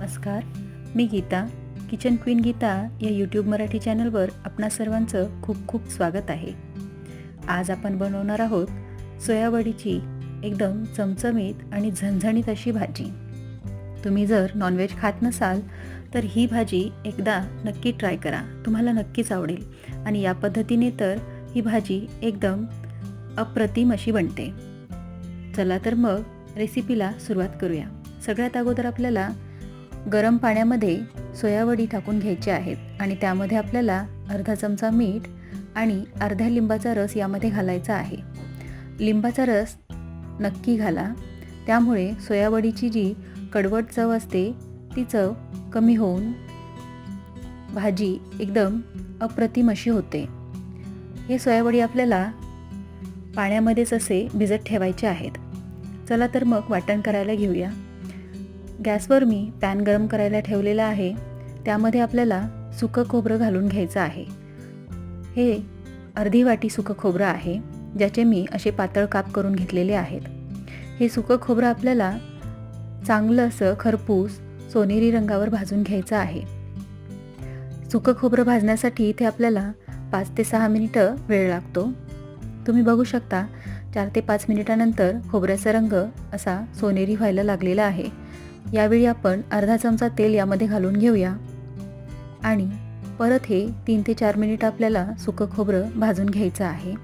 नमस्कार मी Geeta kitchen queen Geeta या यूट्यूब मराठी चॅनलवर आपणा सर्वांचं खूप खूप स्वागत आहे. आज आपण बनवणार आहोत सोयावडीची एकदम चमचमीत आणि झणझणीत अशी भाजी. तुम्ही जर नॉनव्हेज खात नसाल तर ही भाजी एकदा नक्की ट्राय करा. तुम्हाला नक्कीच आवडेल. आणि या पद्धतीने तर ही भाजी एकदम अप्रतिम अशी बनते. चला तर मग रेसिपीला सुरुवात करूया. सगळ्यात अगोदर आपल्याला गरम पाण्यामध्ये सोयावडी टाकून घ्यायची आहेत आणि त्यामध्ये आपल्याला अर्धा चमचा मीठ आणि अर्ध्या लिंबाचा रस यामध्ये घालायचा आहे. लिंबाचा रस नक्की घाला. त्यामुळे सोयावडीची जी कडवट चव असते ती चव कमी होऊन भाजी एकदम अप्रतिम अशी होते. हे सोयावडी आपल्याला पाण्यामध्येच असे भिजत ठेवायचे आहेत. चला तर मग वाटण करायला घेऊया. गॅसवर मी पॅन गरम करायला ठेवलेला आहे. त्यामध्ये आपल्याला सुकं खोबरं घालून घ्यायचं आहे. हे अर्धी वाटी सुकं खोबरं आहे ज्याचे मी असे पातळ काप करून घेतलेले आहेत. हे सुकं खोबरं आपल्याला चांगलं असं खरपूस सोनेरी रंगावर भाजून घ्यायचं आहे. सुकं खोबरं भाजण्यासाठी इथे आपल्याला पाच ते सहा मिनिटं वेळ लागतो. तुम्ही बघू शकता चार ते पाच मिनिटानंतर खोबऱ्याचा रंग असा सोनेरी व्हायला लागलेला आहे. यावेळी आपण अर्धा चमचा तेल यामध्ये घालून घेऊया. आणि परत हे तीन ते चार मिनिट आपल्याला सुकं खोबरं भाजून घ्यायचं आहे.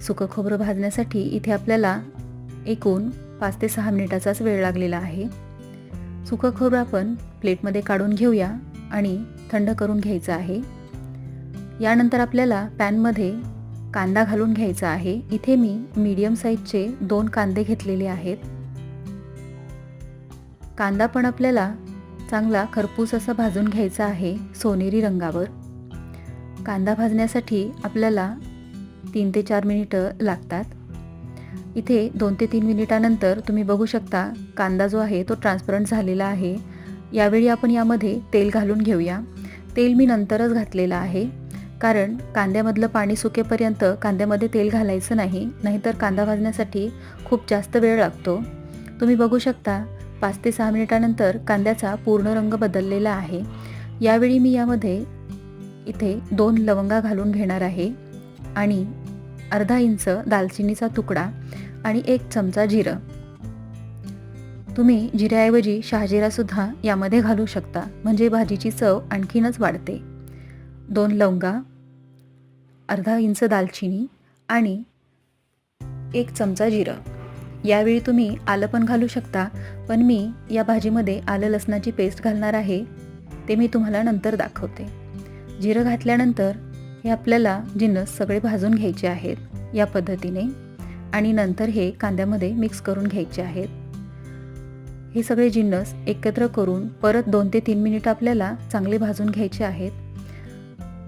सुकं खोबरं भाजण्यासाठी इथे आपल्याला एकूण पाच ते सहा मिनिटाचाच वेळ लागलेला आहे. सुकं खोबरं आपण प्लेटमध्ये काढून घेऊया आणि थंड करून घ्यायचं आहे. यानंतर आपल्याला पॅनमध्ये कांदा घालून घ्यायचा आहे. इथे मी मीडियम साईजचे दोन कांदे घेतलेले आहेत. कांदा पण आपल्याला चांगला खरपूस असा भाजून घ्यायचा आहे सोनेरी रंगावर. कांदा भाजण्यासाठी आपल्याला तीन ते चार मिनिटं लागतात. इथे दोन ते तीन मिनिटानंतर तुम्ही बघू शकता कांदा जो आहे तो ट्रान्सपरंट झालेला आहे. यावेळी आपण यामध्ये तेल घालून घेऊया. तेल मी नंतरच घातलेलं आहे. कारण कांद्यामधलं पाणी सुकेपर्यंत कांद्यामध्ये तेल घालायचं नाही नाहीतर कांदा भाजण्यासाठी खूप जास्त वेळ लागतो. तुम्ही बघू शकता पाच ते सहा मिनिटानंतर कांद्याचा पूर्ण रंग बदललेला आहे. यावेळी मी यामध्ये इथे दोन लवंगा घालून घेणार आहे आणि अर्धा इंच दालचिनीचा तुकडा आणि एक चमचा जिरं. तुम्ही जिऱ्याऐवजी शहाजिरासुद्धा यामध्ये घालू शकता म्हणजे भाजीची चव आणखीनच वाढते. दोन लवंगा अर्धा इंच दालचिनी आणि एक चमचा जिरं. यावेळी तुम्ही आलं पण घालू शकता पण मी या भाजीमध्ये आलं लसणाची पेस्ट घालणार आहे ते मी तुम्हाला नंतर दाखवते. जिरं घातल्यानंतर हे आपल्याला जिन्नस सगळे भाजून घ्यायचे आहेत या पद्धतीने आणि नंतर हे कांद्यामध्ये मिक्स करून घ्यायचे आहेत. हे सगळे जिन्नस एकत्र करून परत दोन ते तीन मिनिट आपल्याला चांगले भाजून घ्यायचे आहेत.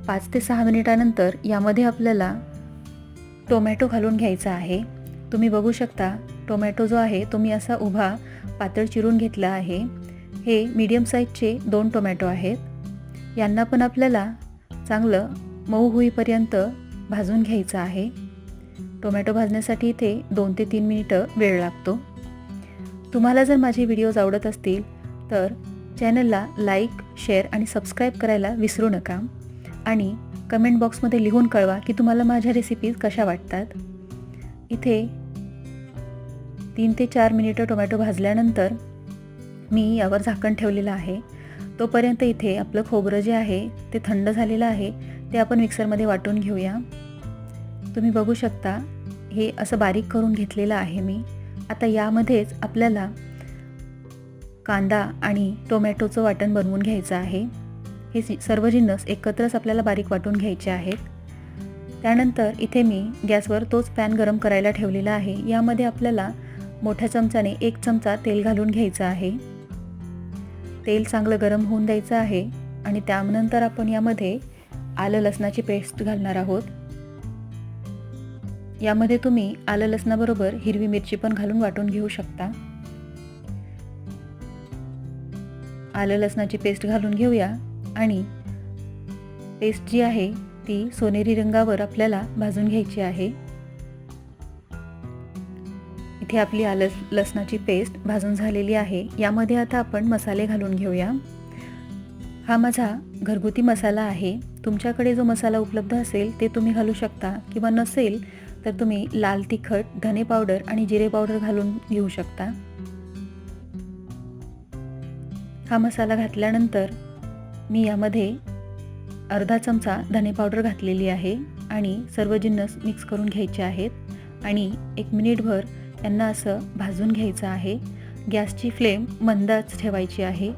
पाच ते सहा मिनिटानंतर यामध्ये आपल्याला टोमॅटो घालून घ्यायचा आहे. तुम्ही बघू शकता टोमॅटो जो आहे तो मी असा उभा पातळ चिरून घेतला आहे. हे मीडियम साईजचे दोन टोमॅटो आहेत. यांना पण आपल्याला चांगलं मऊ होईपर्यंत भाजून घ्यायचं आहे. टोमॅटो भाजण्यासाठी इथे दोन ते तीन मिनिटं वेळ लागतो. तुम्हाला जर माझे व्हिडिओज आवडत असतील तर चॅनलला लाईक शेअर आणि सबस्क्राईब करायला विसरू नका. आणि कमेंट बॉक्समध्ये लिहून कळवा की तुम्हाला माझ्या रेसिपीज कशा वाटतात. इथे तीन ते चार मिनिटं टोमॅटो भाजल्यानंतर मी यावर झाकण ठेवलेलं आहे. तोपर्यंत इथे आपलं खोबरं जे आहे ते थंड झालेलं आहे ते आपण मिक्सरमध्ये वाटून घेऊया. तुम्ही बघू शकता हे असं बारीक करून घेतलेलं आहे मी. आता यामध्येच आपल्याला कांदा आणि टोमॅटोचं वाटण बनवून घ्यायचं आहे. हे सर्व जिन्नस एकत्रच आपल्याला बारीक वाटून घ्यायचे आहेत. त्यानंतर इथे मी गॅसवर तोच पॅन गरम करायला ठेवलेला आहे. यामध्ये आपल्याला मोठ्या चमचाने एक चमचा तेल घालून घ्यायचं आहे. तेल चांगलं गरम होऊन द्यायचं आहे आणि त्यानंतर आपण यामध्ये आलं लसणाची पेस्ट घालणार आहोत. यामध्ये तुम्ही आलं लसणाबरोबर हिरवी मिरची पण घालून वाटून घेऊ शकता. आलं लसणाची पेस्ट घालून घेऊया आणि पेस्ट जी आहे ती सोनेरी रंगावर आपल्याला भाजून घ्यायची आहे. इथे आपली आलं लसणाची पेस्ट भाजून झालेली आहे. यामध्ये आता आपण मसाले घालून घेऊया. हा माझा घरगुती मसाला आहे. तुमच्याकडे जो मसाला उपलब्ध असेल ते तुम्ही घालू शकता. किंवा नसेल तर तुम्ही लाल तिखट धने पावडर आणि जिरे पावडर घालून घेऊ शकता. हा मसाला घातल्यानंतर मी यामध्ये अर्धा चमचा धने पावडर घातलेली आहे आणि सर्व जिन्नस मिक्स करून घ्यायचे आहेत. आणि एक मिनिटभर यांना असं भाजून घ्यायचं आहे. गॅसची फ्लेम मंदाच ठेवायची आहे.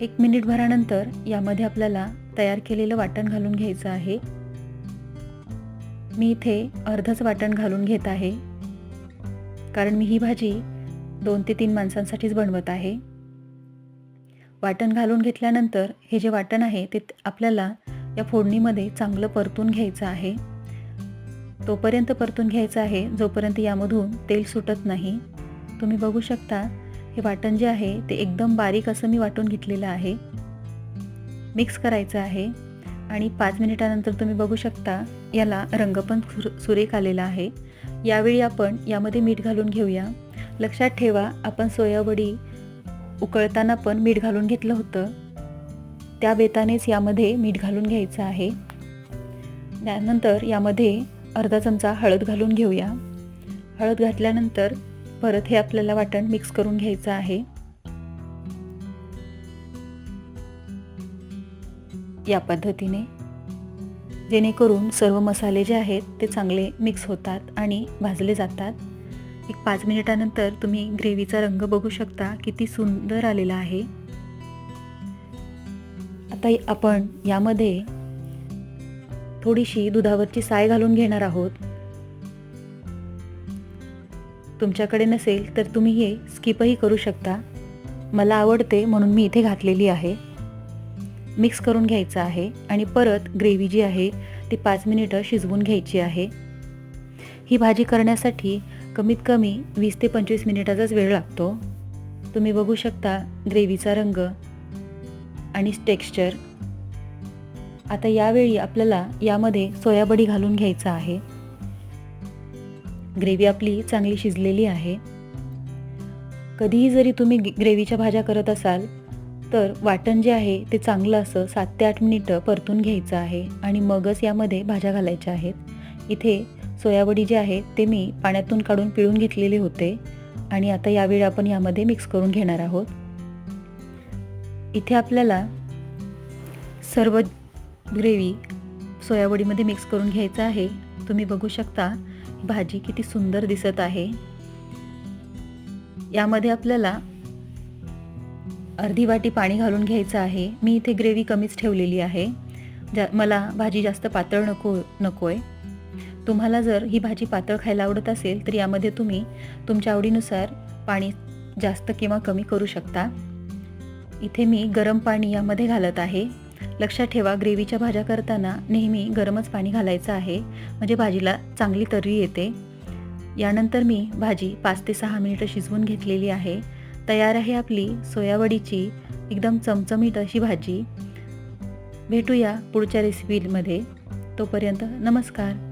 एक मिनिटभरानंतर यामध्ये आपल्याला तयार केलेलं वाटण घालून घ्यायचं आहे. मी इथे अर्धच वाटण घालून घेत आहे. कारण मी ही भाजी दोन ते तीन माणसांसाठीच बनवत आहे. वाटण घालून घेतल्यानंतर हे जे वाटण आहे ते आपल्याला या फोडणीमध्ये चांगलं परतून घ्यायचं आहे. तोपर्यंत परतून घ्यायचं आहे जोपर्यंत यामधून तेल सुटत नाही. तुम्ही बघू शकता हे वाटण जे आहे ते एकदम बारीक असं मी वाटून घेतलेलं आहे. मिक्स करायचं आहे आणि पाच मिनिटानंतर तुम्ही बघू शकता याला रंग पण सुरेख आलेला आहे. यावेळी आपण यामध्ये मीठ घालून घेऊया. लक्षात ठेवा आपण सोयावडी उकळताना पण मीठ घालून घेतलं होतं. त्या बेतानेच यामध्ये मीठ घालून घ्यायचं आहे. त्यानंतर यामध्ये अर्धा चमचा हळद घालून घेऊया. हळद घातल्यानंतर परत हे आपल्याला वाटण मिक्स करून घ्यायचं आहे. या पद्धतीने. जेणेकरून सर्व मसाले जे आहेत ते चांगले मिक्स होतात आणि भाजले जातात. एक पाच मिनिटानंतर तुम्ही ग्रेव्हीचा रंग बघू शकता किती सुंदर आलेला आहे. आता आपण यामध्ये थोडीशी दुधावरची साय घालून घेणार आहोत. तुमच्याकडे नसेल तर तुम्ही हे स्किपही करू शकता. मला आवडते म्हणून मी इथे घातलेली आहे. मिक्स करून घ्यायचं आहे आणि परत ग्रेव्ही जी आहे ती पाच मिनिटं शिजवून घ्यायची आहे. ही भाजी करण्यासाठी कमीत कमी वीस ते पंचवीस मिनिटाचाच वेळ लागतो. तुम्ही बघू शकता ग्रेव्हीचा रंग आणि टेक्स्चर आता यावेळी आपल्याला यामध्ये सोयाबडी घालून घ्यायचा आहे. ग्रेव्ही आपली चांगली शिजलेली आहे. कधीही जरी तुम्ही ग्रेव्हीच्या भाज्या करत असाल तर वाटण जे आहे ते चांगलं असं सात ते आठ मिनिटं परतून घ्यायचं आहे आणि मगच यामध्ये भाज्या घालायच्या आहेत. इथे सोयाबडी जे आहे ते मी पाण्यातून काढून पिळून घेतलेले होते आणि आता यावेळी आपण यामध्ये मिक्स करून घेणार आहोत. इथे आपल्याला सर्व ग्रेव्ही सोयावडीमध्ये मिक्स करून घ्यायचं आहे. तुम्ही बघू शकता भाजी किती सुंदर दिसत आहे. यामध्ये आपल्याला अर्धी वाटी पाणी घालून घ्यायचं आहे. मी इथे ग्रेव्ही कमीच ठेवलेली आहे. जा मला भाजी जास्त पातळ नको नको आहे तुम्हाला जर ही भाजी पातळ खायला आवडत असेल तर यामध्ये तुम्ही तुमच्या आवडीनुसार पाणी जास्त किंवा कमी करू शकता. इथे मी गरम पाणी यामध्ये घालत आहे. लक्षात ठेवा ग्रेव्हीच्या भाज्या करताना नेहमी गरमच पाणी घालायचं आहे. म्हणजे भाजीला चांगली तर्री येते. यानंतर मी भाजी पाच ते सहा मिनिटं शिजवून घेतलेली आहे. तयार आहे आपली सोयावडीची एकदम चमचमीत अशी भाजी. भेटूया पुढच्या रेसिपीमध्ये तोपर्यंत नमस्कार.